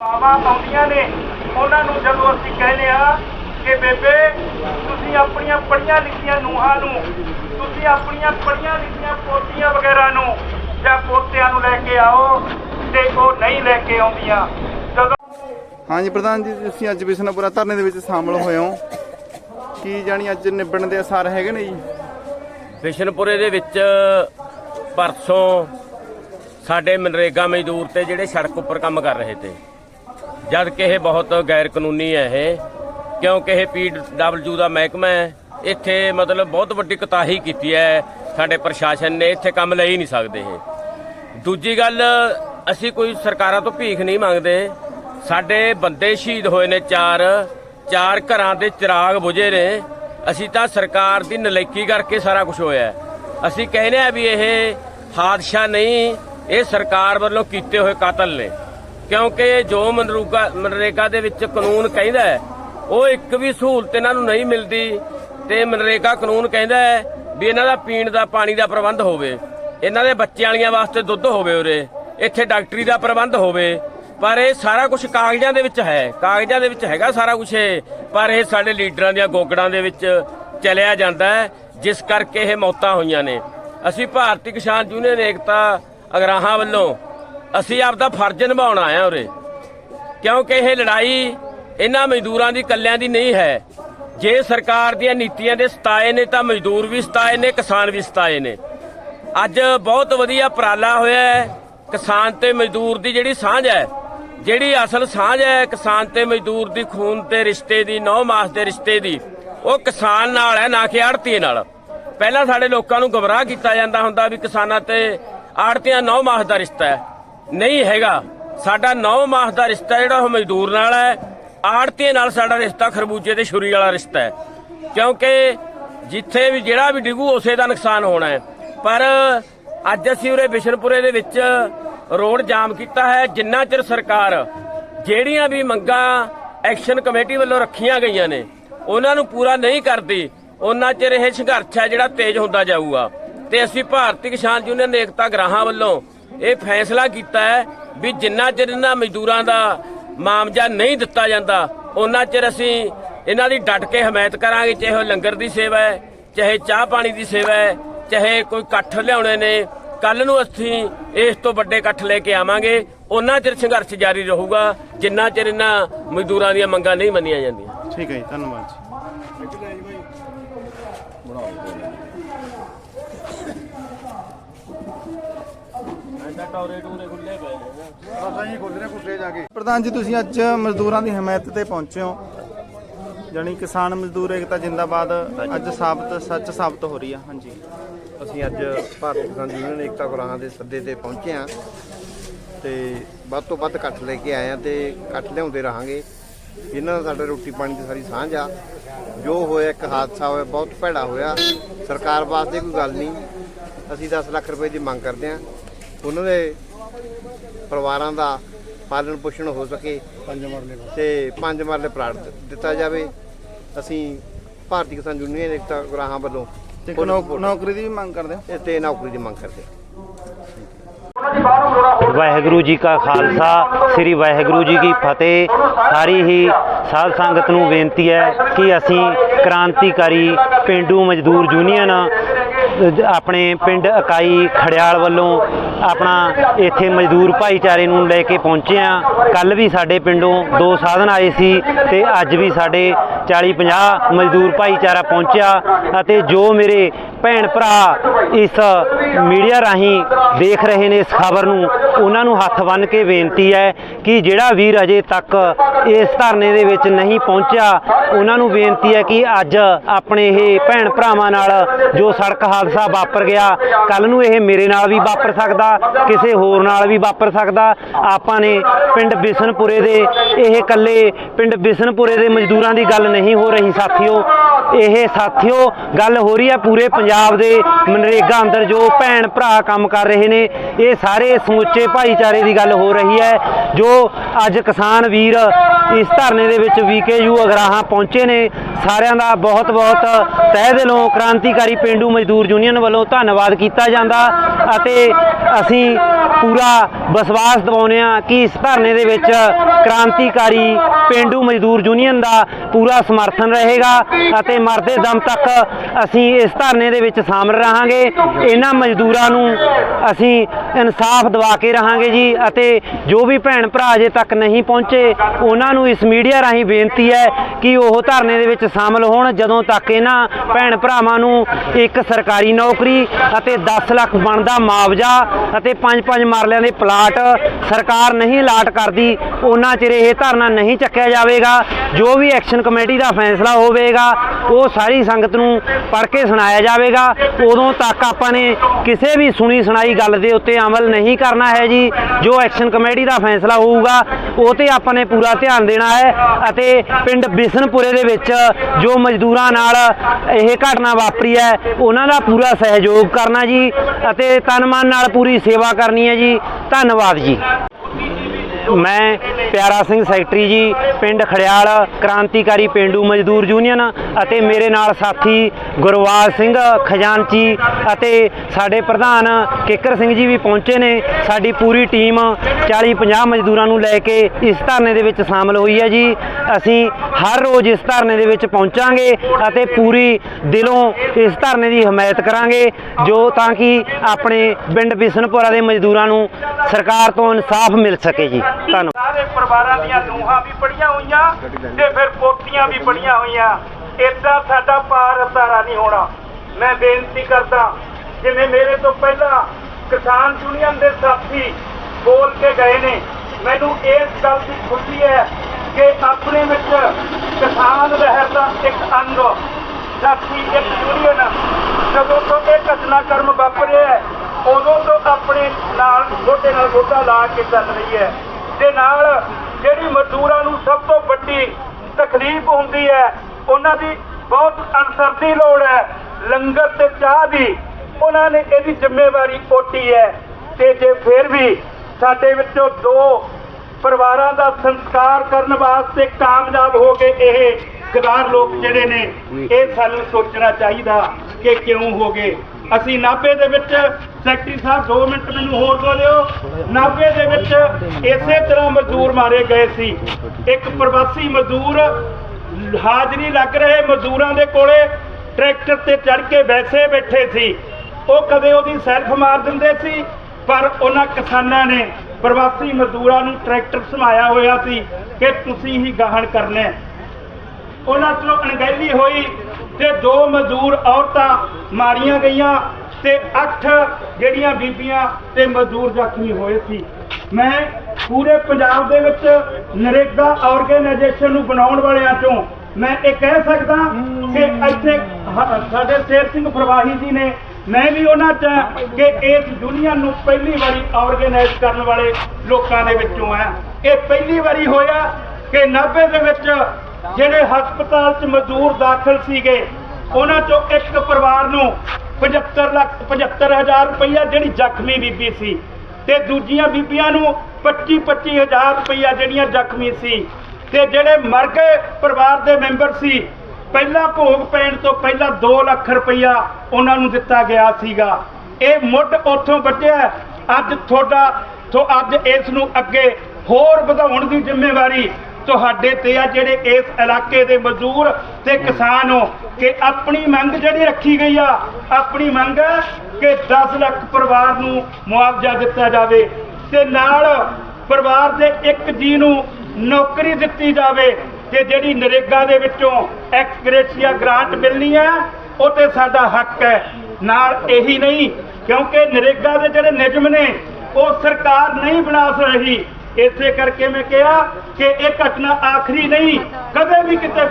ਮਾਵਾਂ ਆਉਂਦੀਆਂ ਨੇ। ਉਹਨਾਂ ਨੂੰ ਜਦੋਂ ਅਸੀਂ ਕਹਿੰਦੇ ਆ ਕਿ ਬੇਬੇ ਤੁਸੀਂ ਆਪਣੀਆਂ ਪੜੀਆਂ ਲਿਖੀਆਂ ਨੂੰਹਾਂ ਨੂੰ ਤੁਸੀਂ ਆਪਣੀਆਂ ਪੜੀਆਂ ਲਿਖੀਆਂ ਪੋਤੀਆਂ ਵਗੈਰਾ ਨੂੰ ਜਾਂ ਪੋਤਿਆਂ ਨੂੰ ਲੈ ਕੇ ਆਓ ਤੇ ਉਹ ਨਹੀਂ ਲੈ ਕੇ ਆਉਂਦੀਆਂ। ਜਦੋਂ ਹਾਂਜੀ ਪ੍ਰਧਾਨ ਜੀ ਤੁਸੀਂ ਅੱਜ ਬਿਸ਼ਨਾਪੁਰਾ ਧਰਨੇ ਦੇ ਵਿੱਚ ਸ਼ਾਮਲ ਹੋਏ ਹੋ। ਕੀ ਜਾਣੀ ਅੱਜ ਨਿਬੜਨ ਦੇ ਅਸਾਰ ਹੈਗੇ ਨੇ ਜੀ? ਬਿਸ਼ਨਪੁਰੇ ਦੇ ਵਿੱਚ ਪਰਸੋਂ ਸਾਡੇ ਮਨਰੇਗਾ ਮਜ਼ਦੂਰ ਤੇ ਜਿਹੜੇ ਸੜਕ ਉੱਪਰ ਕੰਮ ਕਰ ਰਹੇ ਤੇ। ਜਦ ਕਿ ਇਹ ਬਹੁਤ ਗੈਰ ਕਾਨੂੰਨੀ ਹੈ ਇਹ, ਕਿਉਂਕਿ ਇਹ ਪੀਡਬਲਯੂ ਦਾ ਮਹਿਕਮਾ ਹੈ। ਇੱਥੇ ਮਤਲਬ ਬਹੁਤ ਵੱਡੀ ਕੁਤਾਹੀ ਕੀਤੀ ਹੈ, ਸਾਡੇ ਪ੍ਰਸ਼ਾਸਨ ਨੇ ਇੱਥੇ ਕੰਮ ਲੈ ਹੀ ਨਹੀਂ ਸਕਦੇ ਇਹ। ਦੂਜੀ ਗੱਲ, ਅਸੀਂ ਕੋਈ ਸਰਕਾਰਾਂ ਤੋਂ ਭੀਖ ਨਹੀਂ ਮੰਗਦੇ। ਸਾਡੇ ਬੰਦੇ ਸ਼ਹੀਦ ਹੋਏ ਨੇ ਚਾਰ ਚਾਰ ਘਰਾਂ ਦੇ ਚਿਰਾਗ ਬੁਝੇ ਨੇ। ਅਸੀਂ ਤਾਂ ਸਰਕਾਰ ਦੀ ਨਲਾਇਕੀ ਕਰਕੇ ਸਾਰਾ ਕੁਝ ਹੋਇਆ ਅਸੀਂ ਕਹਿੰਦੇ ਆ ਵੀ ਇਹ ਹਾਦਸਾ ਨਹੀਂ, ਇਹ ਸਰਕਾਰ ਵੱਲੋਂ ਕੀਤੇ ਹੋਏ ਕਾਤਲ ਨੇ। ਕਿਉਂਕਿ ਜੋ ਮਨਰੂਗਾ ਮਨਰੇਗਾ ਦੇ ਵਿੱਚ ਕਾਨੂੰਨ ਕਹਿੰਦਾ ਹੈ, ਉਹ ਇੱਕ ਵੀ ਸਹੂਲਤ ਇਹਨਾਂ ਨੂੰ ਨਹੀਂ ਮਿਲਦੀ ਤੇ ਮਨਰੇਗਾ ਕਾਨੂੰਨ ਕਹਿੰਦਾ ਹੈ ਵੀ ਇਹਨਾਂ ਦਾ ਪੀਣ ਦਾ, ਪਾਣੀ ਦਾ ਪ੍ਰਬੰਧ ਹੋਵੇ, ਇਹਨਾਂ ਦੇ ਬੱਚਿਆਂ ਵਾਲੀਆਂ ਵਾਸਤੇ ਦੁੱਧ ਹੋਵੇ ਉਰੇ, ਇੱਥੇ ਡਾਕਟਰੀ ਦਾ ਪ੍ਰਬੰਧ ਹੋਵੇ, ਪਰ ਇਹ ਸਾਰਾ ਕੁਝ ਕਾਗਜ਼ਾਂ ਦੇ ਵਿੱਚ ਹੈ, ਕਾਗਜ਼ਾਂ ਦੇ ਵਿੱਚ ਹੈਗਾ ਸਾਰਾ ਕੁਝ ਪਰ ਇਹ ਸਾਡੇ ਲੀਡਰਾਂ ਦੀਆਂ ਗੋਗੜਾਂ ਦੇ ਵਿੱਚ ਚਲਿਆ ਜਾਂਦਾ ਹੈ, ਜਿਸ ਕਰਕੇ ਇਹ ਮੌਤਾਂ ਹੋਈਆਂ ਨੇ। ਅਸੀਂ ਭਾਰਤੀ ਕਿਸਾਨ ਯੂਨੀਅਨ ਏਕਤਾ ਅਗਰਾਹਾਂ ਵੱਲੋਂ ਅਸੀਂ ਆਪਦਾ ਫਰਜ਼ ਨਿਭਾਉਣ ਆਏ ਹਾਂ ਉਰੇ। ਕਿਉਂਕਿ ਇਹ ਲੜਾਈ ਇਹਨਾਂ ਮਜ਼ਦੂਰਾਂ ਦੀ ਕੱਲਿਆਂ ਦੀ ਨਹੀਂ ਹੈ। ਜੇ ਸਰਕਾਰ ਦੀਆਂ ਨੀਤੀਆਂ ਦੇ ਸਤਾਏ ਨੇ ਤਾਂ ਮਜ਼ਦੂਰ ਵੀ ਸਤਾਏ ਨੇ, ਕਿਸਾਨ ਵੀ ਸਤਾਏ ਨੇ। ਅੱਜ ਬਹੁਤ ਵਧੀਆ ਉਪਰਾਲਾ ਹੋਇਆ ਹੈ। ਕਿਸਾਨ ਤੇ ਮਜ਼ਦੂਰ ਦੀ ਜਿਹੜੀ ਸਾਂਝ ਹੈ, ਜਿਹੜੀ ਅਸਲ ਸਾਂਝ ਹੈ ਕਿਸਾਨ ਤੇ ਮਜ਼ਦੂਰ ਦੀ, ਖੂਨ ਤੇ ਰਿਸ਼ਤੇ ਦੀ, ਨੌ ਮਾਸ ਦੇ ਰਿਸ਼ਤੇ ਦੀ, ਉਹ ਕਿਸਾਨ ਨਾਲ ਹੈ, ਨਾ ਕਿ ਆੜਤੀਏ ਨਾਲ। ਪਹਿਲਾਂ ਸਾਡੇ ਲੋਕਾਂ ਨੂੰ ਗਮਰਾਹ ਕੀਤਾ ਜਾਂਦਾ ਹੁੰਦਾ ਵੀ ਕਿਸਾਨਾਂ ਤੇ ਆੜਤੀਆਂ ਨੌ ਮਾਸ ਦਾ ਰਿਸ਼ਤਾ ਹੈ। ਨਹੀਂ ਹੈਗਾ। ਸਾਡਾ ਨੌ ਮਾਸ ਦਾ ਰਿਸ਼ਤਾ ਜਿਹੜਾ ਉਹ ਮਜ਼ਦੂਰ ਨਾਲ ਹੈ। ਆੜਤੀਏ ਨਾਲ ਸਾਡਾ ਰਿਸ਼ਤਾ ਖਰਬੂਜੇ ਤੇ ਛੁਰੀ ਵਾਲਾ ਰਿਸ਼ਤਾ ਹੈ। ਕਿਉਂਕਿ ਜਿੱਥੇ ਵੀ ਜਿਹੜਾ ਵੀ ਡਿੱਗੂ, ਉਸੇ ਦਾ ਨੁਕਸਾਨ ਹੋਣਾ ਹੈ। ਪਰ ਅੱਜ ਅਸੀਂ ਉਰੇ ਬਿਸ਼ਨਪੁਰੇ ਦੇ ਵਿੱਚ ਰੋਡ ਜਾਮ ਕੀਤਾ ਹੈ। ਜਿੰਨਾ ਚਿਰ ਸਰਕਾਰ ਜਿਹੜੀਆਂ ਵੀ ਮੰਗਾਂ ਐਕਸ਼ਨ ਕਮੇਟੀ ਵੱਲੋਂ ਰੱਖੀਆਂ ਗਈਆਂ ਨੇ, ਉਹਨਾਂ ਨੂੰ ਪੂਰਾ ਨਹੀਂ ਕਰਦੀ, ਉਹਨਾਂ ਚਿਰ ਇਹ ਸੰਘਰਸ਼ ਹੈ ਜਿਹੜਾ ਤੇਜ਼ ਹੁੰਦਾ ਜਾਊਗਾ। ਤੇ ਅਸੀਂ ਭਾਰਤੀ ਕਿਸਾਨ ਯੂਨੀਅਨ ਏਕਤਾ ਗ੍ਰਾਹਾਂ ਵੱਲੋਂ ਇਹ ਫੈਸਲਾ ਕੀਤਾ ਹੈ ਵੀ ਜਿੰਨਾ ਚਿਰ ਇਹਨਾਂ ਮਜ਼ਦੂਰਾਂ ਦਾ ਮਾਮਜਾ ਨਹੀਂ ਦਿੱਤਾ ਜਾਂਦਾ ਉਹਨਾਂ ਚਿਰ ਅਸੀਂ ਇਹਨਾਂ ਦੀ ਡਟ ਕੇ ਹਮਾਇਤ ਕਰਾਂਗੇ, ਚਾਹੇ ਉਹ ਲੰਗਰ ਦੀ ਸੇਵਾ ਹੈ, ਚਾਹੇ ਚਾਹ ਪਾਣੀ ਦੀ ਸੇਵਾ ਹੈ, ਚਾਹੇ ਕੋਈ ਇਕੱਠ ਲਿਆਉਣੇ ਨੇ ਕੱਲ ਨੂੰ ਅਸੀਂ ਇਸ ਤੋਂ ਵੱਡੇ ਇਕੱਠ ਲੈ ਕੇ ਆਵਾਂਗੇ ਉਹਨਾਂ ਚਿਰ ਸੰਘਰਸ਼ ਜਾਰੀ ਰਹੂਗਾ, ਜਿੰਨਾ ਚਿਰ ਇਹਨਾਂ ਮਜ਼ਦੂਰਾਂ ਦੀਆਂ ਮੰਗਾਂ ਨਹੀਂ ਮੰਨੀਆਂ ਜਾਂਦੀਆਂ। ਠੀਕ ਹੈ ਜੀ, ਧੰਨਵਾਦ ਜੀ। ਪ੍ਰਧਾਨ ਜੀ ਤੁਸੀਂ ਅੱਜ ਮਜ਼ਦੂਰਾਂ ਦੀ ਹਮਾਇਤ ਤੇ ਪਹੁੰਚੇ ਹੋ। ਜਾਣੀ ਕਿਸਾਨ ਮਜ਼ਦੂਰ ਏਕਤਾ ਜਿੰਦਾਬਾਦ ਅੱਜ ਸਾਬਤ ਸੱਚ ਸਾਬਤ ਹੋ ਰਹੀ ਆ। ਹਾਂਜੀ। ਅਸੀਂ ਅੱਜ ਭਾਰਤ ਕਿਸਾਨ ਯੂਨੀਅਨ ਏਕਤਾ ਗੁਰਾਹਾਂ ਦੇ ਸੱਦੇ ਤੇ ਪਹੁੰਚੇ ਹਾਂ ਤੇ ਵੱਧ ਤੋਂ ਵੱਧ ਇਕੱਠ ਲੈ ਕੇ ਆਏ ਹਾਂ ਤੇ ਇਕੱਠ ਲਿਆਉਂਦੇ ਰਹਾਂਗੇ। ਇਹਨਾਂ ਦਾ ਸਾਡੇ ਰੋਟੀ ਪਾਣੀ ਦੀ ਸਾਰੀ ਸਾਂਝ ਆ। ਜੋ ਹੋਇਆ ਇੱਕ ਹਾਦਸਾ ਹੋਇਆ ਬਹੁਤ ਭੈੜਾ ਹੋਇਆ। ਸਰਕਾਰ ਵਾਸਤੇ ਕੋਈ ਗੱਲ ਨਹੀਂ। ਅਸੀਂ 10 ਲੱਖ ਰੁਪਏ ਦੀ ਮੰਗ ਕਰਦੇ ਹਾਂ। ਉਹਨਾਂ ਦੇ ਪਰਿਵਾਰਾਂ ਦਾ ਪਾਲਣ ਪੋਸ਼ਣ ਹੋ ਸਕੇ ਪੰਜ ਮਰਲੇ ਤੇ ਪੰਜ ਮਰਲੇ ਪਲਾਟ ਦਿੱਤਾ ਜਾਵੇ। ਅਸੀਂ ਭਾਰਤੀ ਕਿਸਾਨ ਯੂਨੀਅਨ ਏਕਤਾ ਗੁਰਾਹਾਂ ਵੱਲੋਂ ਤੇ ਨੌਕਰੀ ਦੀ ਵੀ ਮੰਗ ਕਰਦੇ ਹੋ? ਤੇ ਨੌਕਰੀ ਦੀ ਮੰਗ ਕਰਦੇ ਹਾਂ। ਵਾਹਿਗੁਰੂ ਜੀ ਕਾ ਖਾਲਸਾ ਸ੍ਰੀ ਵਾਹਿਗੁਰੂ ਜੀ ਕੀ ਫਤਿਹ। ਸਾਰੀ ਹੀ ਸਾਧ ਸੰਗਤ ਨੂੰ ਬੇਨਤੀ ਹੈ ਕਿ ਅਸੀਂ ਕ੍ਰਾਂਤੀਕਾਰੀ ਪਿੰਡੂ ਮਜ਼ਦੂਰ ਯੂਨੀਅਨ ਆਪਣੇ ਪਿੰਡ ਇਕਾਈ ਖੜਿਆਲ ਵੱਲੋਂ ਆਪਣਾ ਇੱਥੇ ਮਜ਼ਦੂਰ ਭਾਈਚਾਰੇ ਨੂੰ ਲੈ ਕੇ ਪਹੁੰਚੇ ਆ ਕੱਲ ਵੀ ਸਾਡੇ ਪਿੰਡੋਂ ਦੋ ਸਾਧਨ ਆਏ ਸੀ ਤੇ ਅੱਜ ਵੀ ਸਾਡੇ 40 50 ਮਜ਼ਦੂਰ ਭਾਈਚਾਰਾ ਪਹੁੰਚਿਆ ਅਤੇ ਜੋ ਮੇਰੇ ਭੈਣ ਭਰਾ ਇਸ ਮੀਡੀਆ ਰਾਹੀਂ ਦੇਖ ਰਹੇ ਨੇ ਇਸ ਖਬਰ ਨੂੰ, ਉਹਨਾਂ ਨੂੰ ਹੱਥ ਬੰਨ੍ਹ ਕੇ ਬੇਨਤੀ ਹੈ ਕਿ ਜਿਹੜਾ ਵੀਰ ਅਜੇ ਤੱਕ ਇਸ ਧਰਨੇ ਦੇ ਵਿੱਚ ਨਹੀਂ ਪਹੁੰਚਿਆ। ਉਹਨਾਂ ਨੂੰ ਬੇਨਤੀ ਹੈ ਕਿ ਅੱਜ ਆਪਣੇ ਇਹ ਭੈਣ ਭਰਾਵਾਂ ਨਾਲ ਜੋ ਸੜਕ ਹਾਦਸਾ ਵਾਪਰ ਗਿਆ ਕੱਲ ਨੂੰ ਇਹ ਮੇਰੇ ਨਾਲ ਵੀ ਵਾਪਰ ਸਕਦਾ, ਕਿਸੇ ਹੋਰ ਨਾਲ ਵੀ ਵਾਪਰ ਸਕਦਾ। ਆਪਾਂ ਨੇ ਪਿੰਡ ਬਿਸਨਪੁਰੇ ਦੇ, ਇਹ ਇਕੱਲੇ ਪਿੰਡ ਬਿਸਨਪੁਰੇ ਦੇ ਮਜ਼ਦੂਰਾਂ ਦੀ ਗੱਲ ਨਹੀਂ ਹੋ ਰਹੀ, ਸਾਥੀਓ। ਇਹ ਸਾਥੀਓ, ਗੱਲ ਹੋ ਰਹੀ ਹੈ ਪੂਰੇ ਪੰਜਾਬ ਦੇ ਮਨਰੇਗਾ ਅੰਦਰ ਜੋ ਭੈਣ ਭਰਾ ਕੰਮ ਕਰ ਰਹੇ ਨੇ, ਇਹ ਸਾਰੇ ਸਮੁੱਚੇ ਭਾਈਚਾਰੇ ਦੀ ਗੱਲ ਹੋ ਰਹੀ ਹੈ, ਜੋ ਅੱਜ ਕਿਸਾਨ ਵੀਰ ਇਸ ਧਰਨੇ ਦੇ ਵਿੱਚ ਵੀਕੇਯੂ ਅਗਰਾਹਾਂ ਪਹੁੰਚੇ ਨੇ। ਸਾਰਿਆਂ ਦਾ ਬਹੁਤ ਬਹੁਤ ਤਹਿ ਦਿਲੋਂ ਕ੍ਰਾਂਤੀਕਾਰੀ ਪਿੰਡੂ ਮਜ਼ਦੂਰ ਯੂਨੀਅਨ ਵੱਲੋਂ ਧੰਨਵਾਦ ਕੀਤਾ ਜਾਂਦਾ ਅਤੇ ਅਸੀਂ ਪੂਰਾ ਵਿਸ਼ਵਾਸ ਦਿਵਾਉਂਦੇ ਹਾਂ ਕਿ ਇਸ ਧਰਨੇ ਦੇ ਵਿੱਚ ਕ੍ਰਾਂਤੀਕਾਰੀ ਪਿੰਡੂ ਮਜ਼ਦੂਰ ਯੂਨੀਅਨ ਦਾ ਪੂਰਾ ਸਮਰਥਨ ਰਹੇਗਾ ਅਤੇ ਮਰਦੇ ਦਮ ਤੱਕ ਅਸੀਂ ਇਸ ਧਰਨੇ ਦੇ ਵਿੱਚ ਸ਼ਾਮਲ ਰਹਾਂਗੇ। ਇਹਨਾਂ ਮਜ਼ਦੂਰਾਂ ਨੂੰ ਅਸੀਂ ਇਨਸਾਫ ਦਿਵਾ ਕੇ ਰਹਾਂਗੇ ਜੀ ਅਤੇ ਜੋ ਵੀ ਭੈਣ ਭਰਾ ਅਜੇ ਤੱਕ ਨਹੀਂ ਪਹੁੰਚੇ, ਉਹਨਾਂ ਨੂੰ ਇਸ ਮੀਡੀਆ ਰਾਹੀਂ ਬੇਨਤੀ ਹੈ ਕਿ ਉਹ ਧਰਨੇ ਦੇ ਵਿੱਚ ਸ਼ਾਮਲ ਹੋਣ, ਜਦੋਂ ਤੱਕ ਇਹਨਾਂ ਭੈਣ ਭਰਾਵਾਂ ਨੂੰ ਇੱਕ ਸਰਕਾਰੀ ਨੌਕਰੀ ਅਤੇ 10 ਲੱਖ ਬਣਦਾ ਮੁਆਵਜ਼ਾ ਅਤੇ 5-5 ਮਰਲਿਆਂ ਦੇ ਪਲਾਟ ਸਰਕਾਰ ਨਹੀਂ ਲਾਟ ਕਰਦੀ, ਉਹਨਾਂ ਚਿਰ ਇਹ ਧਰਨਾ ਨਹੀਂ ਚੱਕਿਆ ਜਾਵੇਗਾ। ਜੋ ਵੀ ਐਕਸ਼ਨ ਕਮੇਟੀ ਦਾ ਫੈਸਲਾ ਹੋਵੇਗਾ, ਉਹ ਸਾਰੀ ਸੰਗਤ ਨੂੰ ਪੜ੍ਹ ਕੇ ਸੁਣਾਇਆ ਜਾਵੇਗਾ। ਉਦੋਂ ਤੱਕ ਆਪਾਂ ਨੇ ਕਿਸੇ ਵੀ ਸੁਣੀ ਸੁਣਾਈ ਗੱਲ ਦੇ ਉੱਤੇ ਅਮਲ ਨਹੀਂ ਕਰਨਾ ਹੈ ਜੀ। ਜੋ ਐਕਸ਼ਨ ਕਮੇਟੀ ਦਾ ਫੈਸਲਾ ਹੋਊਗਾ, ਉਹ ਤੇ ਆਪਾਂ ਨੇ ਪੂਰਾ ਧਿਆਨ ਦੇਣਾ ਹੈ ਅਤੇ ਪਿੰਡ ਬਿਸਨਪੁਰੇ ਦੇ ਵਿੱਚ ਜੋ ਮਜ਼ਦੂਰਾਂ ਨਾਲ ਇਹ ਘਟਨਾ ਵਾਪਰੀ ਹੈ, ਉਹਨਾਂ ਦਾ ਪੂਰਾ ਸਹਿਯੋਗ ਕਰਨਾ ਜੀ ਅਤੇ ਤਨ ਮਨ ਨਾਲ ਪੂਰੀ ਸੇਵਾ ਕਰਨੀ ਹੈ ਜੀ। ਧੰਨਵਾਦ ਜੀ। ਮੈਂ ਪਿਆਰਾ ਸਿੰਘ ਸੈਕਟਰੀ ਜੀ, ਪਿੰਡ ਖੜਿਆਲ, ਕ੍ਰਾਂਤੀਕਾਰੀ ਪਿੰਡੂ ਮਜ਼ਦੂਰ ਯੂਨੀਅਨ ਅਤੇ ਮੇਰੇ ਨਾਲ ਸਾਥੀ ਗੁਰਵਾਲ ਸਿੰਘ ਖਜ਼ਾਨਚੀ ਅਤੇ ਸਾਡੇ ਪ੍ਰਧਾਨ ਕਿੱਕਰ ਸਿੰਘ ਜੀ ਵੀ ਪਹੁੰਚੇ ਨੇ। ਸਾਡੀ ਪੂਰੀ ਟੀਮ 40 50 ਮਜ਼ਦੂਰਾਂ ਨੂੰ ਲੈ ਕੇ ਇਸ ਧਰਨੇ ਦੇ ਵਿੱਚ ਸ਼ਾਮਲ ਹੋਈ ਹੈ ਜੀ। ਅਸੀਂ ਹਰ ਰੋਜ਼ ਇਸ ਧਰਨੇ ਦੇ ਵਿੱਚ ਪਹੁੰਚਾਂਗੇ ਅਤੇ ਪੂਰੀ ਦਿਲੋਂ ਇਸ ਧਰਨੇ ਦੀ ਹਮਾਇਤ ਕਰਾਂਗੇ, ਜੋ ਤਾਂ ਕਿ ਆਪਣੇ ਪਿੰਡ ਬਿਸਨਪੁਰਾ ਦੇ ਮਜ਼ਦੂਰਾਂ ਨੂੰ ਸਰਕਾਰ ਤੋਂ ਇਨਸਾਫ ਮਿਲ ਸਕੇ ਜੀ। ਧੰਨਵਾਦ। ਸਾਰੇ ਪਰਿਵਾਰਾਂ ਦੀਆਂ ਨੂੰਹਾਂ ਵੀ ਪੜੀਆਂ ਹੋਈਆਂ ਤੇ ਫਿਰ ਪੋਤੀਆਂ ਵੀ ਪੜੀਆਂ ਹੋਈਆਂ। ਏਦਾਂ ਸਾਡਾ ਪਾਰ ਹਤਾਰਾ ਨਹੀਂ ਹੋਣਾ। ਮੈਂ ਬੇਨਤੀ ਕਰਦਾ, ਜਿਵੇਂ ਮੇਰੇ ਤੋਂ ਪਹਿਲਾਂ ਕਿਸਾਨ ਯੂਨੀਅਨ ਦੇ ਸਾਥੀ ਬੋਲ ਕੇ ਗਏ ਨੇ, ਮੈਨੂੰ ਇਸ ਗੱਲ ਦੀ ਖੁਸ਼ੀ ਹੈ ਕਿ ਆਪਣੇ ਵਿੱਚ ਕਿਸਾਨ ਲਹਿਰ ਦਾ ਇੱਕ ਅੰਗ, ਸਾਥੀ ਇੱਕ ਯੂਨੀਅਨ ਜਦੋਂ ਤੋਂ ਇਹ ਘਟਨਾਕ੍ਰਮ ਵਾਪਰਿਆ ਉਦੋਂ ਤੋਂ ਆਪਣੇ ਨਾਲ ਗੋਡੇ ਨਾਲ ਮੋਢਾ ਲਾ ਕੇ ਚੱਲ ਰਹੀ ਹੈ। ਦੇ ਨਾਲ ਜਿਹੜੀ ਮਜ਼ਦੂਰਾਂ ਨੂੰ ਸਭ ਤੋਂ ਵੱਡੀ ਤਕਲੀਫ ਹੁੰਦੀ ਹੈ, ਉਹਨਾਂ ਦੀ ਬਹੁਤ ਅਨਸਰ ਦੀ ਲੋੜ ਹੈ। ਲੰਗਰ ਤੇ ਚਾਹ ਦੀ, ਉਹਨਾਂ ਨੇ ਇਹਦੀ ਜ਼ਿੰਮੇਵਾਰੀ ਓਟੀ ਹੈ ਤੇ ਜੇ ਫਿਰ ਵੀ ਸਾਡੇ ਵਿੱਚੋਂ ਦੋ ਪਰਿਵਾਰਾਂ ਦਾ ਸੰਸਕਾਰ ਕਰਨ ਵਾਸਤੇ ਕਾਮਯਾਬ ਹੋ ਕੇ ਇਹ ਗਦਾਰ ਲੋਕ ਜਿਹੜੇ ਨੇ, ਇਹ ਸਾਨੂੰ ਸੋਚਣਾ ਚਾਹੀਦਾ ਕਿ ਕਿਉਂ ਹੋ ਗਏ। ਅਸੀਂ ਨਾਭੇ ਦੇ ਵਿੱਚ ਸੈਕਟਰੀ ਸਾਹਿਬ 2 ਮਿੰਟ ਮੈਨੂੰ ਹੋਰ ਦੋ ਦਿਓ ਨਾਭੇ ਦੇ ਵਿੱਚ ਇਸੇ ਤਰ੍ਹਾਂ ਮਜ਼ਦੂਰ ਮਾਰੇ ਗਏ ਸੀ। ਇੱਕ ਪ੍ਰਵਾਸੀ ਮਜ਼ਦੂਰ ਹਾਜ਼ਰੀ ਲੱਗ ਰਹੇ ਮਜ਼ਦੂਰਾਂ ਦੇ ਕੋਲੇ ਟਰੈਕਟਰ ਤੇ ਚੜ ਕੇ ਵੈਸੇ ਬੈਠੇ ਸੀ। ਉਹ ਕਦੇ ਉਹਦੀ ਸੈਲਫ ਮਾਰ ਦਿੰਦੇ ਸੀ, ਪਰ ਉਹਨਾਂ ਕਿਸਾਨਾਂ ਨੇ ਪ੍ਰਵਾਸੀ ਮਜ਼ਦੂਰਾਂ ਨੂੰ ਟਰੈਕਟਰ ਸਮਾਇਆ ਹੋਇਆ ਸੀ ਕਿ ਤੁਸੀਂ ਹੀ ਗਾਹਣ ਕਰਨਾ। ਉਹਨਾਂ ਤੋਂ ਅਣਗਹਿਲੀ ਹੋਈ। ਤੇ ਦੋ ਮਜ਼ਦੂਰ ਔਰਤਾਂ ਮਾਰੀਆਂ ਗਈਆਂ ਤੇ ਅੱਠ ਜਿਹੜੀਆਂ ਬੀਬੀਆਂ ਤੇ ਮਜ਼ਦੂਰ ਜ਼ਖਮੀ ਹੋਏ ਸੀ। ਮੈਂ ਪੂਰੇ ਪੰਜਾਬ ਦੇ ਵਿੱਚ ਨਰੇਗਾ ਆਰਗੇਨਾਈਜੇਸ਼ਨ ਨੂੰ ਬਣਾਉਣ ਵਾਲਿਆਂ ਚੋਂ ਮੈਂ ਇਹ ਕਹਿ ਸਕਦਾ ਕਿ ਇੱਥੇ ਸਾਡੇ ਸ਼ੇਰ ਸਿੰਘ ਪ੍ਰਵਾਹੀ ਜੀ ਨੇ, ਮੈਂ ਵੀ ਉਹਨਾਂ ਚ ਕਿ ਇਸ ਯੂਨੀਅਨ ਨੂੰ ਪਹਿਲੀ ਵਾਰੀ ਆਰਗੇਨਾਈਜ਼ ਕਰਨ ਵਾਲੇ ਲੋਕਾਂ ਦੇ ਵਿੱਚੋਂ ਆ ਇਹ ਪਹਿਲੀ ਵਾਰੀ ਹੋਇਆ ਕਿ 90 ਦੇ ਵਿੱਚ ਜਿਹੜੇ ਹਸਪਤਾਲ 'ਚ ਮਜ਼ਦੂਰ ਦਾਖਲ ਸੀਗੇ, ਉਹਨਾਂ 'ਚੋਂ ਇੱਕ ਪਰਿਵਾਰ ਨੂੰ 75 ਲੱਖ 75000 ਰੁਪਈਆ ਜਿਹੜੀ ਜ਼ਖਮੀ ਬੀਬੀ ਸੀ ਤੇ ਦੂਜੀਆਂ ਬੀਬੀਆਂ ਨੂੰ 25 25000 ਰੁਪਈਆ ਜਿਹੜੀਆਂ ਜ਼ਖਮੀ ਸੀ ਤੇ ਜਿਹੜੇ ਮਰ ਗਏ ਪਰਿਵਾਰ ਦੇ ਮੈਂਬਰ ਸੀ, ਪਹਿਲਾਂ ਭੋਗ ਪੈਣ ਤੋਂ ਪਹਿਲਾਂ 2 ਲੱਖ ਰੁਪਈਆ ਉਹਨਾਂ ਨੂੰ ਦਿੱਤਾ ਗਿਆ ਸੀਗਾ। ਇਹ ਮੁੱਢ ਉੱਥੋਂ ਵੱਜਿਆ ਅੱਜ ਤੁਹਾਡਾ ਤੋਂ ਅੱਜ ਇਸ ਨੂੰ ਅੱਗੇ ਹੋਰ ਵਧਾਉਣ ਦੀ ਜ਼ਿੰਮੇਵਾਰੀ ਤੁਹਾਡੇ ਤੇ ਆ ਜਿਹੜੇ ਇਸ ਇਲਾਕੇ ਦੇ ਮਜ਼ਦੂਰ ਤੇ ਕਿਸਾਨ ਹੋ, ਕਿ ਆਪਣੀ ਮੰਗ ਜਿਹੜੀ ਰੱਖੀ ਗਈ ਆ, ਆਪਣੀ ਮੰਗ ਹੈ ਕਿ 10 ਲੱਖ ਪਰਿਵਾਰ ਨੂੰ ਮੁਆਵਜ਼ਾ ਦਿੱਤਾ ਜਾਵੇ ਤੇ ਨਾਲ ਪਰਿਵਾਰ ਦੇ ਇੱਕ ਜੀ ਨੂੰ ਨੌਕਰੀ ਦਿੱਤੀ ਜਾਵੇ ਤੇ ਜਿਹੜੀ ਨਰੇਗਾ ਦੇ ਵਿੱਚੋਂ ਐਕਸਗ੍ਰੇਸ਼ੀਆ ਗ੍ਰਾਂਟ ਮਿਲਣੀ ਹੈ, ਉਹ ਤੇ ਸਾਡਾ ਹੱਕ ਹੈ। ਨਾਲ ਇਹੀ ਨਹੀਂ, ਕਿਉਂਕਿ ਨਰੇਗਾ ਦੇ ਜਿਹੜੇ ਨਿਯਮ ਨੇ, ਉਹ ਸਰਕਾਰ ਨਹੀਂ ਬਣਾ ਰਹੀ। ਇਸੇ ਕਰਕੇ ਮੈਂ ਕਿਹਾ ਕਿ ਇਹ ਘਟਨਾ ਆਖਰੀ ਨਹੀਂ ਕਦੇ ਵੀ ਕਿਤੇ